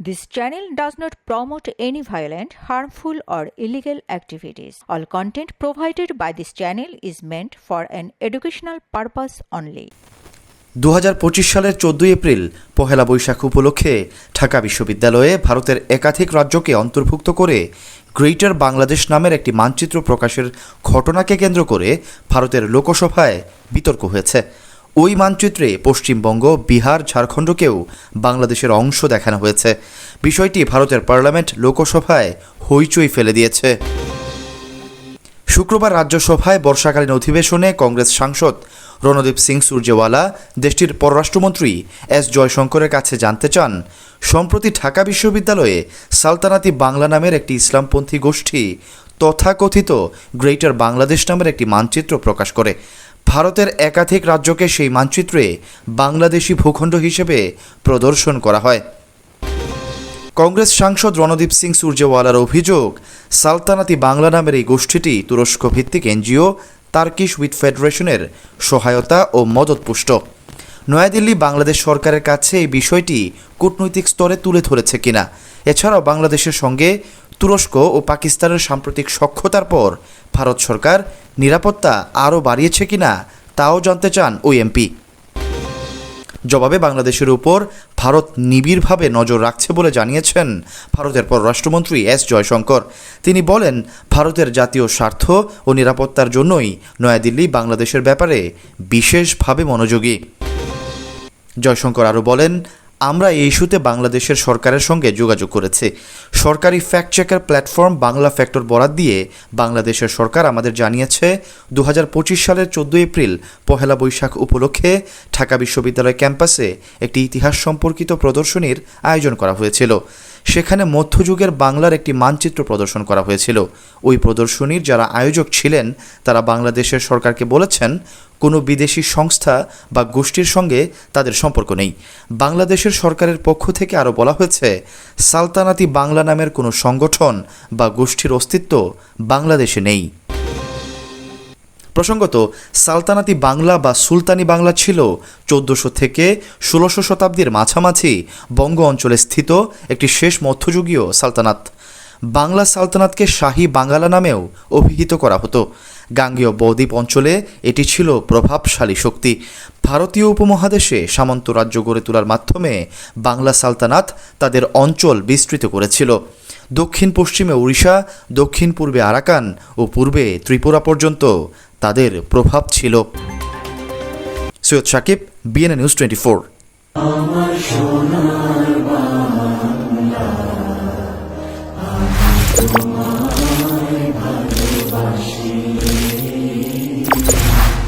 This channel does not promote any violent, harmful, or illegal activities. All content provided by this channel is meant for an educational purpose only. দু হাজার পঁচিশ সালের চোদ্দই April Pohela Boishakh উপলক্ষে ঢাকা বিশ্ববিদ্যালয়ে ভারতের একাধিক রাজ্যকে অন্তর্ভুক্ত করে গ্রেটার বাংলাদেশ নামের একটি মানচিত্র প্রকাশের ঘটনাকে কেন্দ্র করে ভারতের লোকসভায় বিতর্ক হয়েছে ওই মানচিত্রে পশ্চিমবঙ্গ, বিহার, ঝাড়খণ্ডকেও বাংলাদেশের অংশ দেখানো হয়েছে। বিষয়টি ভারতের পার্লামেন্ট লোকসভায় হইচই ফেলে দিয়েছে। শুক্রবার রাজ্যসভায় বর্ষাকালীন অধিবেশনে কংগ্রেস সাংসদ রণদীপ সিং সূর্যেওয়ালা দেশটির পররাষ্ট্রমন্ত্রী এস জয়শঙ্করের কাছে জানতে চান, সম্প্রতি ঢাকা বিশ্ববিদ্যালয়ে সালতানাতি বাংলা নামের একটি ইসলামপন্থী গোষ্ঠী তথাকথিত গ্রেটার বাংলাদেশ নামের একটি মানচিত্র প্রকাশ করে। ভারতের একাধিক রাজ্যকে সেই মানচিত্রে বাংলাদেশি ভূখণ্ড হিসেবে প্রদর্শন করা হয়। কংগ্রেস সাংসদ রণদীপ সিং সূর্যেওয়ালার অভিযোগ, সালতানাতি বাংলা নামের এই গোষ্ঠীটি তুরস্ক ভিত্তিক এনজিও, তার্কিশ উইথ ফেডারেশনের সহায়তা ও মদতপুষ্ট। নয়াদিল্লি বাংলাদেশ সরকারের কাছে এই বিষয়টি কূটনৈতিক স্তরে তুলে ধরেছে কিনা? এছাড়াও বাংলাদেশের সঙ্গে তুরস্ক ও পাকিস্তানের সাম্প্রতিক সখ্যতার পর ভারত সরকার নিরাপত্তা আরও বাড়িয়েছে কিনা তাও জানতে চান ওই এমপি। জবাবে বাংলাদেশের উপর ভারত নিবিড়ভাবে নজর রাখছে বলে জানিয়েছেন ভারতের পররাষ্ট্রমন্ত্রী এস জয়শঙ্কর। তিনি বলেন, ভারতের জাতীয় স্বার্থ ও নিরাপত্তার জন্যই নয়াদিল্লি বাংলাদেশের ব্যাপারে বিশেষভাবে মনোযোগী। জয়শঙ্কর আরও বলেন আমরা এই ইস্যুতে বাংলাদেশের সরকারের সঙ্গে যোগাযোগ করেছি। সরকারি fact checker platform Bangla factor বরাদ দিয়ে বাংলাদেশের সরকার আমাদের জানিয়েছে দু হাজার পঁচিশ সালের চোদ্দ এপ্রিল পহেলা বৈশাখ উপলক্ষে ঢাকা বিশ্ববিদ্যালয় ক্যাম্পাসে একটি ইতিহাস সম্পর্কিত প্রদর্শনীর আয়োজন করা হয়েছিল। সেখানে মধ্যযুগের বাংলার একটি মানচিত্র প্রদর্শন করা হয়েছিল। ওই প্রদর্শনীর যারা আয়োজক ছিলেন, তারা বাংলাদেশের সরকারকে বলেছেন, কোনো বিদেশি সংস্থা বা গোষ্ঠীর সঙ্গে তাদের সম্পর্ক নেই। বাংলাদেশের সরকারের পক্ষ থেকে আরও বলা হয়েছে, সালতানাতি বাংলা নামের কোনো সংগঠন বা গোষ্ঠীর অস্তিত্ব বাংলাদেশে নেই। প্রসঙ্গত, সালতানাতি বাংলা বা সুলতানি বাংলা ছিল চোদ্দোশো থেকে ষোলোশো শতাব্দীর মাঝামাঝি বঙ্গ অঞ্চলে স্থিত একটি শেষ মধ্যযুগীয় সালতানাত। বাংলা সালতানাতকে শাহী বাঙ্গালা নামেও অভিহিত করা হতো। গাঙ্গেয় বদ্বীপ অঞ্চলে এটি ছিল প্রভাবশালী শক্তি। ভারতীয় উপমহাদেশে সামন্ত রাজ্য গড়ে তোলার মাধ্যমে বাংলা সালতানাত তাদের অঞ্চল বিস্তৃত করেছিল। দক্ষিণ পশ্চিমে উড়িষ্যা দক্ষিণ পূর্বে আরাকান ও পূর্বে ত্রিপুরা পর্যন্ত তাদের প্রভাব ছিল। Syed Sakib BNA news twenty four